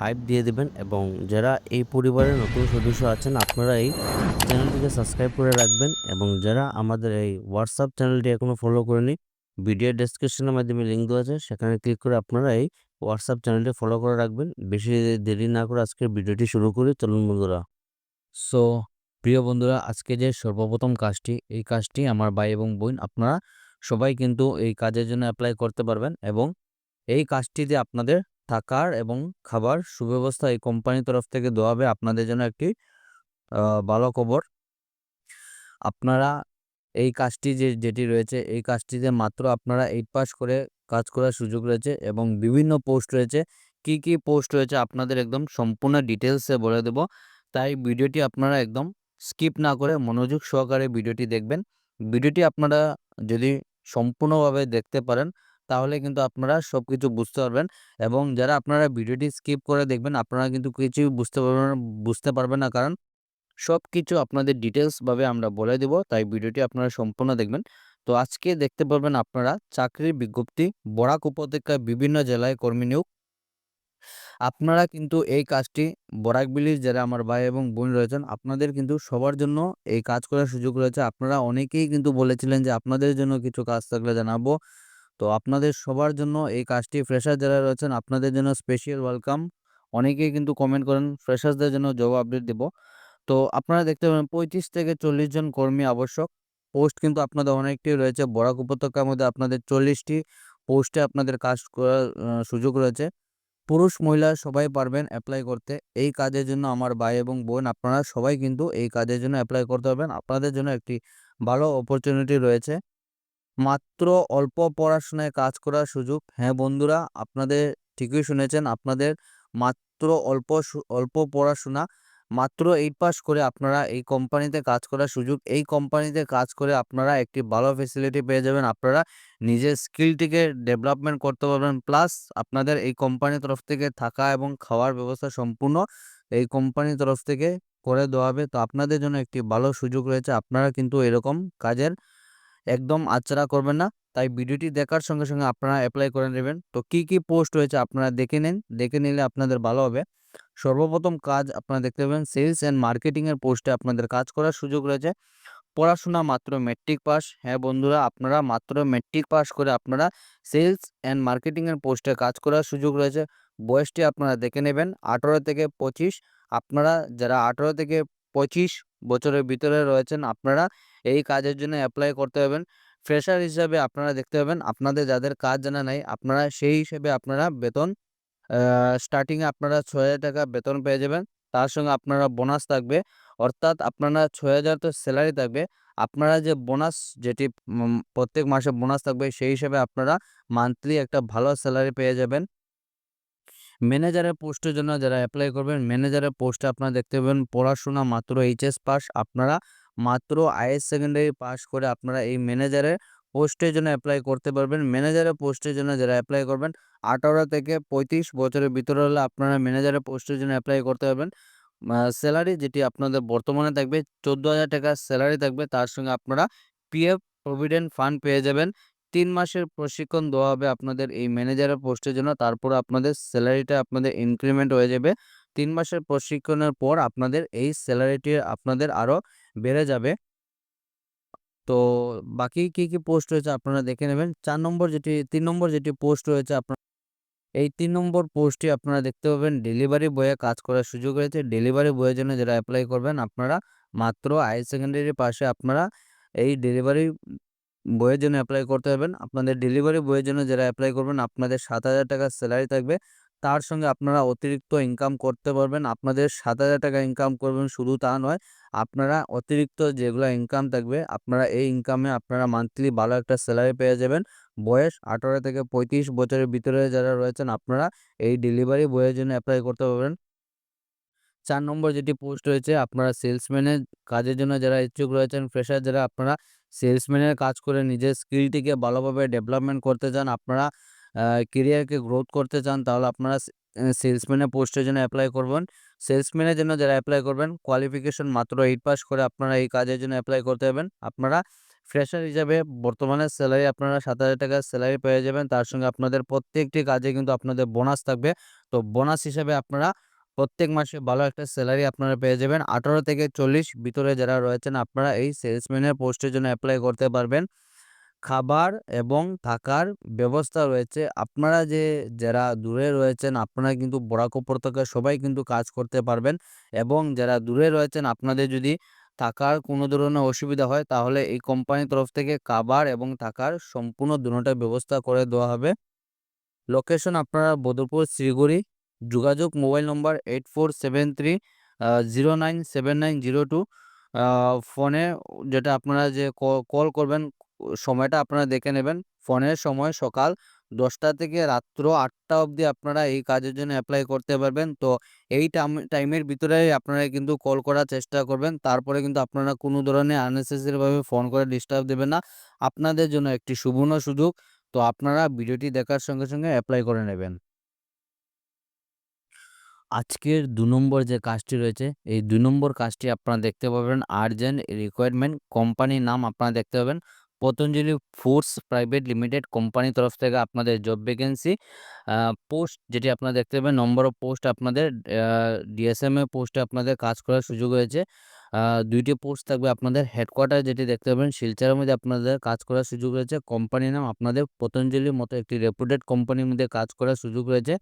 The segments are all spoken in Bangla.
হাইপ দিয়ে দেবেন এবং যারা এই পরিবারের নতুন সদস্য আছেন, আপনারা এই চ্যানেলটিকে সাবস্ক্রাইব করে রাখবেন এবং যারা আমাদের এই হোয়াটসঅ্যাপ চ্যানেলটি এখনও ফলো করেনি ভিডিও ডেসক্রিপশনের মাধ্যমে লিঙ্ক দেওয়া আছে, সেখানে ক্লিক করে আপনারা এই হোয়াটসঅ্যাপ চ্যানেলটি ফলো করে রাখবেন। বেশি দেরি না করে আজকের ভিডিওটি শুরু করি, চলুন বন্ধুরা। সো প্রিয় বন্ধুরা, আজকে যে সর্বপ্রথম কাজটি, এই কাজটি আমার ভাই এবং বোন, আপনারা সবাই কিন্তু এই কাজের জন্য অ্যাপ্লাই করতে পারবেন এবং এই কাজটিতে আপনাদের থাকার এবং খাবার সুব্যবস্থা এই কোম্পানির তরফ থেকে দেওয়া হবে আপনাদের জন্য একটি ভালো খবর। আপনারা এই কাজটি যে, যেটি রয়েছে, এই কাজটিতে মাত্র আপনারা এইট পাস করে কাজ করার সুযোগ রয়েছে এবং বিভিন্ন পোস্ট রয়েছে। কি কি পোস্ট রয়েছে আপনাদের একদম সম্পূর্ণ ডিটেলসে বলে দেব। তাই ভিডিওটি আপনারা একদম স্কিপ না করে মনোযোগ সহকারে ভিডিওটি দেখবেন। ভিডিওটি আপনারা যদি সম্পূর্ণভাবে দেখতে পারেন তাহলে কিন্তু আপনারা সব কিছু বুঝতে পারবেন। এবং যারা আপনারা ভিডিওটি স্কিপ করে দেখবেন, আপনারা কিন্তু কিছুই বুঝতে পারবেন বুঝতে পারবেন না। কারণ সব কিছু আপনাদের ডিটেলসভাবে আমরা বলে দেব, তাই ভিডিওটি আপনারা সম্পূর্ণ দেখবেন। তো আজকে দেখতে পারবেন আপনারা চাকরির বিজ্ঞপ্তি, বরাক উপত্যকায় বিভিন্ন জেলায় কর্মী নিয়োগ। আপনারা কিন্তু এই কাজটি, বরাক বরাকবিলির যারা আমার ভাই এবং বোন রয়েছেন, আপনাদের কিন্তু সবার জন্য এই কাজ করার সুযোগ রয়েছে। আপনারা অনেকেই কিন্তু বলেছিলেন যে আপনাদের জন্য কিছু কাজ থাকলে জানাব। তো আপনাদের সবার জন্য এই কাজটি ফ্রেশার যারা রয়েছেন, আপনাদের জন্য স্পেশাল ওয়েলকাম অনেকেই কিন্তু কমেন্ট করেন ফ্রেশার্সদের জন্য জব আপডেট দেব। তো আপনারা দেখতে পাবেন পঁয়ত্রিশ থেকে চল্লিশ জন কর্মী আবশ্যক। পোস্ট কিন্তু আপনাদের অনেকটি রয়েছে। বরাক উপত্যকার মধ্যে আপনাদের চল্লিশটি পোস্টে আপনাদের কাজ করার সুযোগ রয়েছে। পুরুষ, মহিলা সবাই পারবেন অ্যাপ্লাই করতে। এই কাজের জন্য আমার ভাই এবং বোন, আপনারা সবাই কিন্তু এই কাজের জন্য অ্যাপ্লাই করতে পারবেন। আপনাদের জন্য একটি ভালো অপরচুনিটি রয়েছে। মাত্র অল্প পড়াশোনায় কাজ করার সুযোগ। হ্যাঁ বন্ধুরা, আপনাদের ঠিকই শুনেছেন, আপনাদের মাত্র অল্প অল্প পড়াশোনা, মাত্র এইট পাস করে আপনারা এই কোম্পানিতে কাজ করার সুযোগ। এই কোম্পানিতে কাজ করে আপনারা একটি ভালো ফেসিলিটি পেয়ে যাবেন, আপনারা নিজের স্কিলটিকে ডেভেলপমেন্ট করতে পারবেন। প্লাস আপনাদের এই কোম্পানির তরফ থেকে থাকা এবং খাওয়ার ব্যবস্থা সম্পূর্ণ এই কোম্পানির তরফ থেকে করে দেওয়া হবে। তো আপনাদের জন্য একটি ভালো সুযোগ রয়েছে, আপনারা কিন্তু এরকম কাজের একদম আচ্ছাড়া করবেন না। তাই ভিডিওটি দেখার সঙ্গে সঙ্গে আপনারা অ্যাপ্লাই করে নেবেন। তো কি কি পোস্ট রয়েছে আপনারা দেখে নিন। দেখে নিলে আপনাদের ভালো হবে। সর্বপ্রথম কাজ আপনারা দেখতে পাবেন সেলস অ্যান্ড মার্কেটিংয়ের পোস্টে আপনাদের কাজ করার সুযোগ রয়েছে। পড়াশোনা মাত্র মেট্রিক পাস হ্যাঁ বন্ধুরা, আপনারা মাত্র মেট্রিক পাস করে আপনারা সেলস অ্যান্ড মার্কেটিংয়ের পোস্টে কাজ করার সুযোগ রয়েছে। বয়সটি আপনারা দেখে নেবেন, আঠেরো থেকে পঁচিশ। আপনারা, যারা আঠেরো থেকে পঁচিশ বছরের ভিতরে রয়েছেন, আপনারা এই কাজের জন্য অ্যাপ্লাই করতে পারবেন। ফ্রেশার হিসাবে আপনারা দেখতে পাবেন, আপনাদের যাদের কাজ জানা নাই, আপনারা সেই হিসেবে আপনারা বেতন স্টার্টিংয়ে আপনারা ছয় হাজার টাকা বেতন পেয়ে যাবেন। তার সঙ্গে আপনারা বোনাস থাকবে। অর্থাৎ আপনারা ছয় হাজার তো স্যালারি থাকবে। আপনারা যে বোনাস যেটি প্রত্যেক মাসে বোনাস থাকবে, সেই হিসেবে আপনারা মান্থলি একটা ভালো স্যালারি পেয়ে যাবেন। ম্যানেজারের পোস্টের জন্য যারা অ্যাপ্লাই করবেন ম্যানেজারের পোস্টে আপনারা দেখতে পাবেন, পড়াশোনা মাত্র এইচএস পাস আপনারা মাত্র আইএস সেকেন্ডারি পাস করে আপনারা এই ম্যানেজারের পোস্টের জন্য অ্যাপ্লাই করতে পারবেন। ম্যানেজারের পোস্টের জন্য যারা অ্যাপ্লাই করবেন, আঠারো থেকে পঁয়ত্রিশ বছরের ভিতরে হলে আপনারা ম্যানেজারের পোস্টের জন্য অ্যাপ্লাই করতে পারবেন। স্যালারি যেটি আপনাদের বর্তমানে থাকবে, চোদ্দ হাজার টাকা স্যালারি থাকবে। তার সঙ্গে আপনারা পিএফ প্রভিডেন্ট ফান্ড পেয়ে যাবেন। তিন মাসের প্রশিক্ষণ দেওয়া হবে আপনাদের এই ম্যানেজারের পোস্টের জন্য। তারপর আপনাদের স্যালারিটা আপনাদের ইনক্রিমেন্ট হয়ে যাবে। তিন মাসের প্রশিক্ষণের পর আপনাদের এই স্যালারিটি আপনাদের আরও বেড়ে যাবে। তো বাকি কি কি পোস্ট রয়েছে আপনারা দেখে নেবেন। চার নম্বর যেটি, তিন নম্বর যেটি পোস্ট রয়েছে আপনার এই তিন নম্বর পোস্টটি আপনারা দেখতে পাবেন। ডেলিভারি বয়ে কাজ করার সুযোগ রয়েছে। ডেলিভারি বয়ের জন্য যারা অ্যাপ্লাই করবেন, আপনারা মাত্র হায়ার সেকেন্ডারি পাশে আপনারা এই ডেলিভারি বইয়ের জন্য অ্যাপ্লাই করতে পারবেন। আপনাদের ডেলিভারি বইয়ের জন্য যারা অ্যাপ্লাই করবেন, আপনাদের সাত হাজার টাকা স্যালারি থাকবে। তার সঙ্গে আপনারা অতিরিক্ত ইনকাম করতে পারবেন। আপনাদের সাত হাজার টাকা ইনকাম করবেন, শুধু তা নয়, আপনারা অতিরিক্ত যেগুলো ইনকাম থাকবে, আপনারা এই ইনকামে আপনারা মান্থলি ভালো একটা স্যালারি পেয়ে যাবেন। বয়স আঠারো থেকে পঁয়ত্রিশ বছরের ভিতরে যারা রয়েছেন, আপনারা এই ডেলিভারি বয়ের জন্য অ্যাপ্লাই করতে পারবেন। চার নম্বর যেটি পোস্ট রয়েছে, আপনারা সেলসম্যানের কাজের জন্য যারা ইচ্ছুক রয়েছেন ফ্রেশার যারা, আপনারা সেলসম্যানের কাজ করে নিজের স্কিলটিকে ভালোভাবে ডেভেলপমেন্ট করতে চান, আপনারা কেরিয়ারকে গ্রোথ করতে চান, তাহলে আপনারা সেলসম্যানের পোস্টের জন্য অ্যাপ্লাই করবেন। সেলসম্যানের জন্য যারা অ্যাপ্লাই করবেন কোয়ালিফিকেশন মাত্র এইট পাস করে আপনারা এই কাজের জন্য অ্যাপ্লাই করতে পারবেন। আপনারা ফ্রেশার হিসাবে বর্তমানে স্যালারি আপনারা সাত হাজার টাকার স্যালারি পেয়ে যাবেন। তার সঙ্গে আপনাদের প্রত্যেকটি কাজে কিন্তু আপনাদের বোনাস থাকবে। তো বোনাস হিসাবে আপনারা প্রত্যেক মাসে ভালো একটা স্যালারি আপনারা পেয়ে যাবেন। আঠারো থেকে চল্লিশ ভিতরে যারা রয়েছেন, আপনারা এই সেলসম্যানের পোস্টের জন্য অ্যাপ্লাই করতে পারবেন। খাবার এবং থাকার ব্যবস্থা রয়েছে। আপনারা যে, যারা দূরে রয়েছেন, আপনারা কিন্তু বরাক উপত্যকায় সবাই কিন্তু কাজ করতে পারবেন এবং যারা দূরে রয়েছেন, আপনাদের যদি থাকার কোনো ধরনের অসুবিধা হয়, তাহলে এই কোম্পানির তরফ থেকে খাবার এবং থাকার সম্পূর্ণ দুটোটা ব্যবস্থা করে দেওয়া হবে। লোকেশন আপনারা বদরপুর শিলিগুড়ি, যোগাযোগ mobile number eight four seven three zero nine seven nine zero two ফোনে যেটা আপনারা যে কল করবেন সময়টা আপনারা দেখে নেবেন। ফোনের সময় সকাল দশটা থেকে রাত্র আটটা অবধি আপনারা এই কাজের জন্য অ্যাপ্লাই করতে পারবেন। তো এই টাইম, টাইমের ভিতরে আপনারা কিন্তু কল করার চেষ্টা করবেন। তারপরে কিন্তু আপনারা কোনো ধরনের আননেসেসারিভাবে ফোন করে ডিস্টার্ব দেবেন না। আপনাদের জন্য একটি সুবর্ণ সুযোগ। তো আপনারা ভিডিওটি দেখার সঙ্গে সঙ্গে অ্যাপ্লাই করে নেবেন। আজকের দু নম্বর যে কাজটি রয়েছে, এই দু নম্বর কাজটি আপনারা দেখতে পাবেন। আর্জেন্ট রিকোয়ারমেন্ট কোম্পানির নাম আপনারা দেখতে পাবেন। পতঞ্জলি ফুডস প্রাইভেট লিমিটেড কোম্পানির তরফ থেকে আপনাদের জব ভ্যাকেন্সি পোস্ট যেটি আপনারা দেখতে পাবেন নম্বর অফ পোস্ট আপনাদের ডিএসএমএ পোস্টে আপনাদের কাজ করার সুযোগ হয়েছে দুইটি পোস্ট থাকবে আপনাদের হেডকোয়ার্টার যেটি দেখতে পাবেন, শিলচরের মধ্যে আপনাদের কাজ করার সুযোগ রয়েছে। কোম্পানির নাম আপনাদের পতঞ্জলির মতো একটি রেপুটেড কোম্পানির মধ্যে কাজ করার সুযোগ রয়েছে।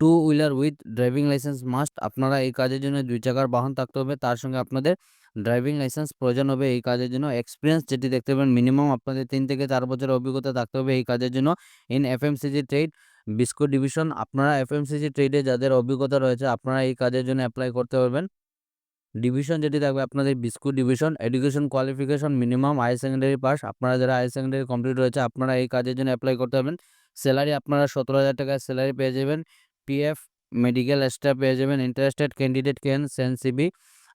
Two wheeler with driving license must আপনারা এই কাজের জন্য দুই চাকার বাহন থাকতে হবে। তার সঙ্গে আপনাদের ড্রাইভিং লাইসেন্স প্রয়োজন হবে এই কাজের জন্য। এক্সপিরিয়েন্স যেটি দেখতে পাবেন মিনিমাম আপনাদের তিন থেকে চার বছরের অভিজ্ঞতা থাকতে হবে এই কাজের জন্য। In FMCG trade biscuit division আপনারা এফএমসিজি ট্রেডে যাদের অভিজ্ঞতা রয়েছে, আপনারা এই কাজের জন্য অ্যাপ্লাই করতে পারবেন। ডিভিশন যেটি থাকবে, আপনাদের biscuit division education qualification minimum higher secondary pass আপনারা যারা হায়ার সেকেন্ডারি কমপ্লিট রয়েছে, আপনারা এই কাজের জন্য অ্যাপ্লাই করতে পারবেন। স্যালারি আপনারা সতেরো হাজার টাকার স্যালারি পেয়ে যাবেন। পিএফ, মেডিকেল স্টাফ পেয়ে যাবেন। ইন্টারেস্টেড ক্যান্ডিডেট ক্যান সেন্সিবি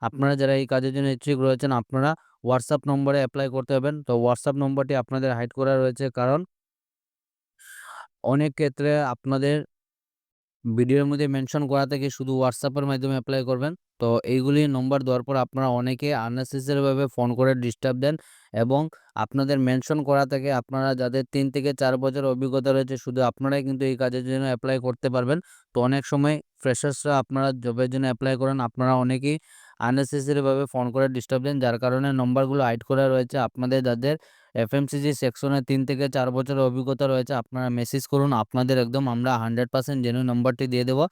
আপনারা যারা এই কাজের জন্য ইচ্ছুক রয়েছেন, আপনারা হোয়াটসঅ্যাপ নম্বরে অ্যাপ্লাই করতে হবেন তো হোয়াটসঅ্যাপ নম্বরটি আপনাদের হাইড করা রয়েছে। কারণ অনেক ক্ষেত্রে আপনাদের ভিডিওর মধ্যে মেনশন করা থেকে শুধু হোয়াটসঅ্যাপের মাধ্যমে অ্যাপ্লাই করবেন। তো এইগুলি নম্বর দেওয়ার পর আপনারা অনেকে আননেসেসারিভাবে ফোন করে ডিস্টার্ব দেন এবং আপনাদের মেনশন করা থেকে আপনারা যাদের তিন থেকে চার বছর অভিজ্ঞতা রয়েছে শুধু আপনারাই কিন্তু এই কাজের জন্য অ্যাপ্লাই করতে পারবেন। তো অনেক সময় ফ্রেশার্সরা আপনারা জবের জন্য অ্যাপ্লাই করেন, আপনারা অনেকেই আননেসেসারিভাবে ফোন করে ডিস্টার্ব দেন, যার কারণে নম্বরগুলো হাইড করা রয়েছে। আপনাদের যাদের এফএমসিজি সেকশনে তিন থেকে চার বছরের অভিজ্ঞতা রয়েছে, আপনারা মেসেজ করুন। আপনাদের একদম আমরা হান্ড্রেড পার্সেন্ট জেনু নম্বরটি দিয়ে দেবো।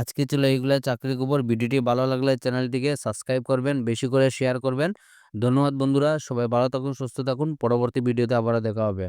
আজকে ছিল এইগুলো, চাকরির খবর। ভিডিওটি ভালো লাগলে চ্যানেলটিকে সাবস্ক্রাইব করবেন, বেশি করে শেয়ার করবেন। ধন্যবাদ বন্ধুরা, সবাই ভালো থাকুন, সুস্থ থাকুন। পরবর্তী ভিডিওতে আবার দেখা হবে।